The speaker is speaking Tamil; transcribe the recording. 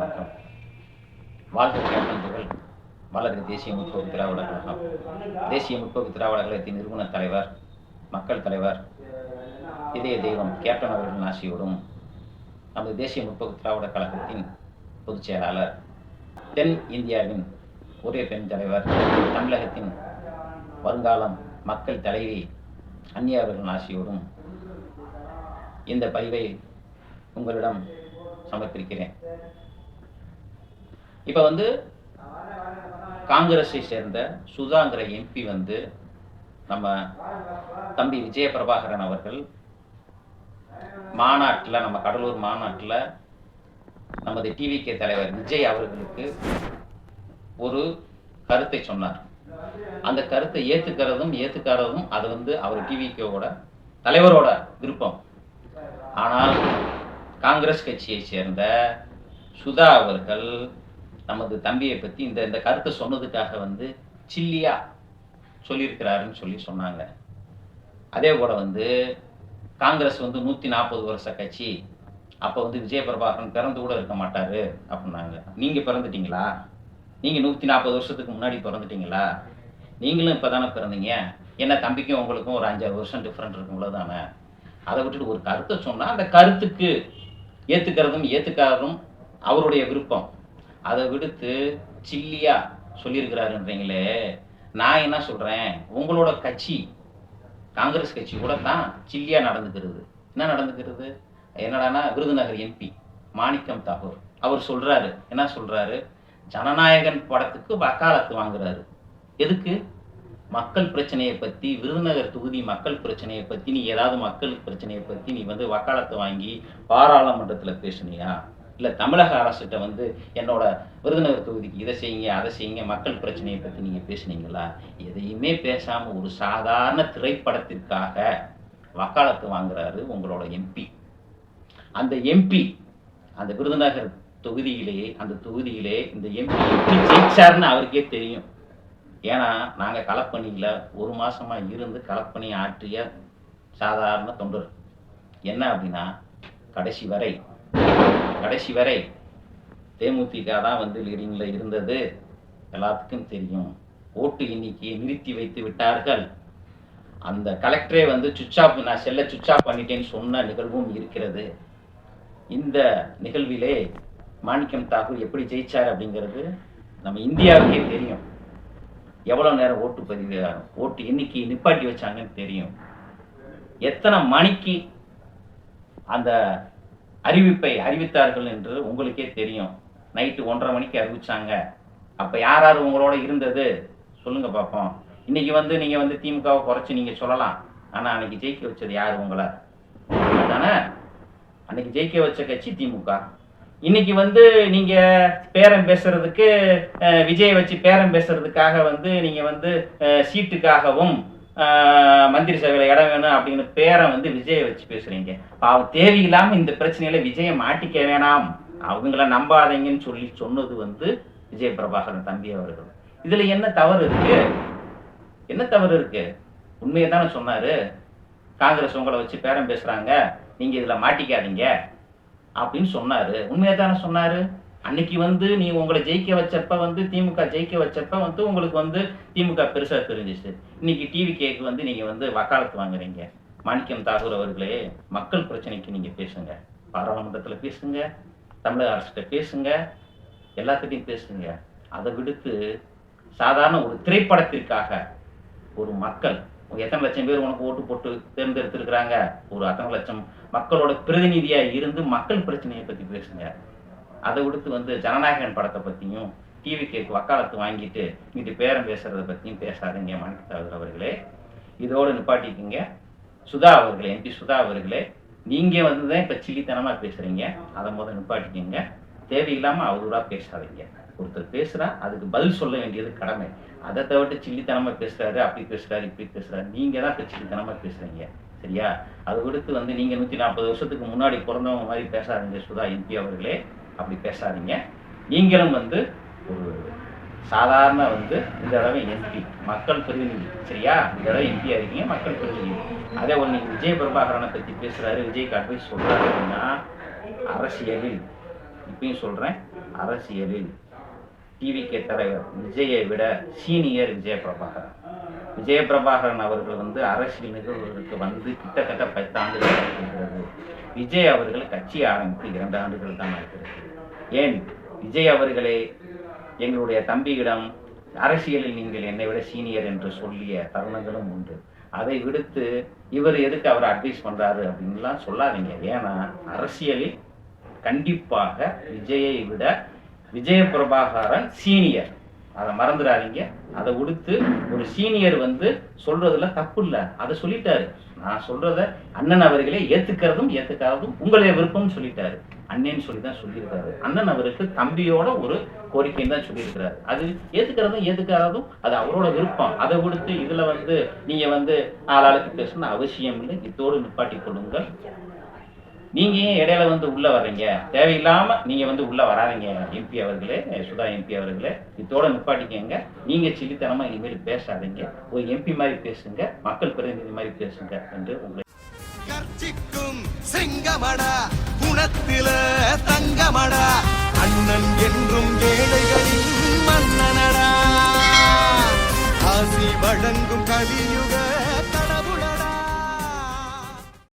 வணக்கம். வாழ்க கேப்டன் தேசிய முற்போக்கு திராவிட கழகம் தேசிய முற்போக்கு திராவிட கழகத்தின் நிறுவன தலைவர் மக்கள் தலைவர் இதய தெய்வம் கேப்டன் அவர்களின் ஆசியோடும் நமது தேசிய முற்போக்கு திராவிட கழகத்தின் பொதுச் செயலாளர் தென் இந்தியாவின் ஒரே பெண் தலைவர் தமிழகத்தின் வருங்காலம் மக்கள் தலைவி அந்நிய அவர்களின் ஆசியோடும் இந்த பதிவை உங்களிடம் சமர்ப்பிக்கிறேன். இப்போ வந்து காங்கிரஸை சேர்ந்த சுதாங்கிற எம்பி வந்து நம்ம தம்பி விஜய பிரபாகரன் அவர்கள் மாநாட்டில் நம்ம கடலூர் மாநாட்டில் நமது டிவிகே தலைவர் விஜய் அவர்களுக்கு ஒரு கருத்தை சொன்னார். அந்த கருத்தை ஏத்துக்கிறதும் ஏத்துக்காததும் அது வந்து அவர் டிவிகேவோட தலைவரோட விருப்பம். ஆனால் காங்கிரஸ் கட்சியை சேர்ந்த சுதா அவர்கள் நமது தம்பியை பற்றி இந்த இந்த கருத்தை சொன்னதுக்காக வந்து சில்லியா சொல்லியிருக்கிறாருன்னு சொல்லி சொன்னாங்க. அதே போல வந்து காங்கிரஸ் வந்து நூற்றி நாற்பது வருஷ கட்சி அப்போ வந்து விஜய பிரபாகரன் பிறந்து கூட இருக்க மாட்டாரு அப்படின்னாங்க. நீங்கள் பிறந்துட்டீங்களா? நீங்கள் நூற்றி நாற்பது வருஷத்துக்கு முன்னாடி பிறந்துட்டீங்களா? நீங்களும் இப்போ தானே பிறந்தீங்க. என்ன தம்பிக்கும் உங்களுக்கும் ஒரு அஞ்சாறு வருஷம் டிஃப்ரெண்ட் இருக்குங்களோ தானே அதை விட்டுட்டு ஒரு கருத்தை சொன்னால் அந்த கருத்துக்கு ஏற்றுக்கிறதும் ஏற்றுக்காததும் அவருடைய விருப்பம். அதை விடுத்து சில்லியா சொல்லியிருக்கிறாருன்றீங்களே நான் என்ன சொல்கிறேன் உங்களோட கட்சி காங்கிரஸ் கட்சி கூட தான் சில்லியா நடந்துக்கிறது. என்ன நடந்துக்கிறது? என்னடான்னா விருதுநகர் எம்பி மாணிக்கம் தாகூர். அவர் சொல்றாரு என்ன சொல்றாரு? ஜனநாயகன் படத்துக்கு வக்காலத்து வாங்குறாரு. எதுக்கு? மக்கள் பிரச்சனையை பற்றி விருதுநகர் தொகுதி மக்கள் பிரச்சனையை பற்றி நீ ஏதாவது மக்கள் பிரச்சனையை பற்றி நீ வந்து வக்காலத்து வாங்கி பாராளுமன்றத்தில் பேசுனியா? இல்லை தமிழக அரசுகிட்ட வந்து என்னோட விருதுநகர் தொகுதிக்கு இதை செய்யுங்க அதை செய்யுங்க மக்கள் பிரச்சனையை பற்றி நீங்கள் பேசுனீங்களா? எதையுமே பேசாமல் ஒரு சாதாரண திரைப்படத்திற்காக வக்காலத்து வாங்குறாரு உங்களோட எம்பி அந்த எம்பி அந்த விருதுநகர் தொகுதியிலே அந்த தொகுதியிலே இந்த எம்பி எப்படி ஜெயிச்சாருன்னு அவருக்கே தெரியும். ஏன்னா நாங்கள் களப்பணியில் ஒரு மாதமாக இருந்து களப்பணி ஆற்றிய சாதாரண தொண்டர் என்ன அப்படின்னா கடைசி வரை கடைசி வரை தேமுதிக தான் வந்து லீடிங்கில் இருந்தது. எல்லாத்துக்கும் தெரியும். ஓட்டு எண்ணிக்கையை நிறுத்தி வைத்து விட்டார்கள். அந்த கலெக்டரே வந்து சுவிட்ச் ஆஃப் நான் செல்ல சுவிட்ச் ஆஃப் பண்ணிட்டேன்னு சொன்ன நிகழ்வும் இருக்கிறது. இந்த நிகழ்விலே மாணிக்கம் தாகூர் எப்படி ஜெயிச்சார் அப்படிங்கிறது நம்ம இந்தியாவுக்கே தெரியும். எவ்வளோ நேரம் ஓட்டு பதிவு ஓட்டு எண்ணிக்கை நிப்பாட்டி வச்சாங்கன்னு தெரியும். எத்தனை மணிக்கு அந்த அறிவிப்பை அறிவித்தார்கள் என்று உங்களுக்கே தெரியும். நைட்டு ஒன்றரை மணிக்கு அறிவிச்சாங்க. அப்போ யார் யார் உங்களோட இருந்தது? சொல்லுங்க பார்ப்போம் இன்னைக்கு வந்து நீங்க வந்து திமுகவை குறைச்சி நீங்க சொல்லலாம். ஆனா அன்னைக்கு ஜெயிக்க வச்சது யார் உங்களை? தானே அன்னைக்கு ஜெயிக்க வச்ச கட்சி திமுக. இன்னைக்கு வந்து நீங்க பேரம் பேசுறதுக்கு விஜய் வச்சு பேரம் பேசுறதுக்காக வந்து நீங்க வந்து சீட்டுக்காகவும் மந்திரி சபையில இடம் வேணும் அப்படின்னு பேரை வந்து விஜயை வச்சு பேசுறீங்க. பாவம் தேவையில்லாம இந்த பிரச்சனையில விஜயை மாட்டிக்க வேணாம். அவங்கள நம்பாதீங்கன்னு சொல்லி சொன்னது வந்து விஜய் பிரபாகரன் தம்பி அவர்கள். இதுல என்ன தவறு இருக்கு? என்ன தவறு இருக்கு? உண்மையை தானே சொன்னாரு. காங்கிரஸ் உங்களை வச்சு பேரம் பேசுறாங்க. நீங்க இதுல மாட்டிக்காதீங்க. அப்படின்னு சொன்னாரு. உண்மையை தானே சொன்னாரு. அன்னைக்கு வந்து நீ உங்களை ஜெயிக்க வச்சப்ப வந்து திமுக ஜெயிக்க வச்சப்ப வந்து உங்களுக்கு வந்து திமுக பெருசா தெரிஞ்சிச்சு. இன்னைக்கு டிவி கேக்கு வந்து நீங்க வந்து வக்காலத்து வாங்குறீங்க. மாணிக்கம் தாகூர் அவர்களே மக்கள் பிரச்சனைக்கு நீங்க பேசுங்க. பாராளுமன்றத்துல பேசுங்க தமிழக அரசுகிட்ட பேசுங்க எல்லாத்துட்டையும் பேசுங்க. அதை விடுத்து சாதாரண ஒரு திரைப்படத்திற்காக ஒரு மக்கள் எத்தனை லட்சம் பேர் உனக்கு ஓட்டு போட்டு தேர்ந்தெடுத்திருக்கிறாங்க? ஒரு அத்தனை லட்சம் மக்களோட பிரதிநிதியா இருந்து மக்கள் பிரச்சனையை பத்தி பேசுங்க. அதை விடுத்து வந்து ஜனநாயகன் படத்தை பத்தியும் டிவி கேக்கு வக்காலத்து வாங்கிட்டு இங்கிட்டு பேரம் பேசுறதை பத்தியும் பேசாதீங்க மணித்தாளர் அவர்களே. இதோடு நிப்பாட்டிக்கிங்க. சுதா அவர்களே எம்பி சுதா அவர்களே நீங்க வந்து தான் இப்ப சில்லித்தனமா பேசுறீங்க. அதை முதல் நிப்பாட்டிக்கிங்க. தேவையில்லாம அவதூறா பேசாதீங்க. ஒருத்தர் பேசுறா அதுக்கு பதில் சொல்ல வேண்டியது கடமை. அதை தவிர்த்து சில்லித்தனமா பேசுறாரு அப்படி பேசுறாரு இப்படி பேசுறாரு. நீங்க தான் இப்ப சில்லித்தனமா பேசுறீங்க. சரியா? அதை விடுத்து வந்து நீங்க நூத்தி நாற்பது வருஷத்துக்கு முன்னாடி பிறந்தவங்க மாதிரி பேசாதீங்க சுதா எம்பி அவர்களே. அப்படி பேசாதீங்க. நீங்களும் வந்து ஒரு சாதாரண வந்து இந்த தடவை எம்பி மக்கள் பிரதிநிதி. சரியா? இந்த தடவை எம்பியா இருக்கீங்க மக்கள் பிரதிநிதி. அதே ஒரு நீங்க விஜய் பிரபாகரனை பத்தி பேசுறாரு விஜய்க்கு அட்வைஸ் சொல்றாரு அப்படின்னா அரசியலில் இப்பயும் சொல்றேன் அரசியலில் டிவிகே தலைவர் விஜயை விட சீனியர் விஜய பிரபாகரன் விஜய பிரபாகரன் அவர்கள் வந்து அரசியல் நிகழ்வுகளுக்கு வந்து கிட்டத்தட்ட பத்து ஆண்டுகள் இருக்கிறது விஜய் அவர்கள் கட்சி ஆரம்பித்து இரண்டு ஆண்டுகள் தான் இருக்கிறது ஏன் விஜய் அவர்களே எங்களுடைய தம்பியிடம் அரசியலில் நீங்கள் என்னை விட சீனியர் என்று சொல்லிய தருணங்களும் உண்டு. அதை விடுத்து இவர் எதுக்கு அவர் அட்வைஸ் பண்றாரு அப்படின்லாம் சொல்லாதீங்க. ஏன்னா அரசியலில் கண்டிப்பாக விஜயை விட விஜய பிரபாகரன் சீனியர். அதை மறந்துடாதீங்க. அதை உடுத்து ஒரு சீனியர் வந்து சொல்றதுல தப்பு இல்லை அதை சொல்லிட்டாரு. நான் சொல்றத அண்ணன் அவர்களே ஏத்துக்கிறதும் ஏத்துக்காததும் உங்களுடைய விருப்பம் சொல்லிட்டாரு. அண்ணன் சொல்லி தான் சொல்லியிருக்காரு. அண்ணன் அவருக்கு தம்பியோட ஒரு கோரிக்கைன்னு தான் சொல்லியிருக்கிறாரு. அது ஏத்துக்கிறதும் ஏத்துக்காததும் அது அவரோட விருப்பம். அதை கொடுத்து இதுல வந்து நீங்க வந்து ஆளாளுக்கு பேசணும் அவசியம் இல்லை. இத்தோடு நிப்பாட்டி கொள்ளுங்கள். நீங்க ஏன் இடையில வந்து உள்ள வர்றீங்க? தேவையில்லாம நீங்க வந்து உள்ள வராதீங்க எம்பி அவர்களே சுதா எம்பி அவர்களே. இதோட நிப்பாட்டிக்கங்க. நீங்க சில்லித்தனமா இனிமேல் பேசாதீங்க. ஒரு எம்பி மாதிரி பேசுங்க. மக்கள் பிரதிநிதி மாதிரி பேசுங்க என்று உங்களை மனத்தில தங்கமடா. அண்ணன் என்றும் ஏழைகளின் மன்னனடா. ஆசி வழங்கும் கவியும்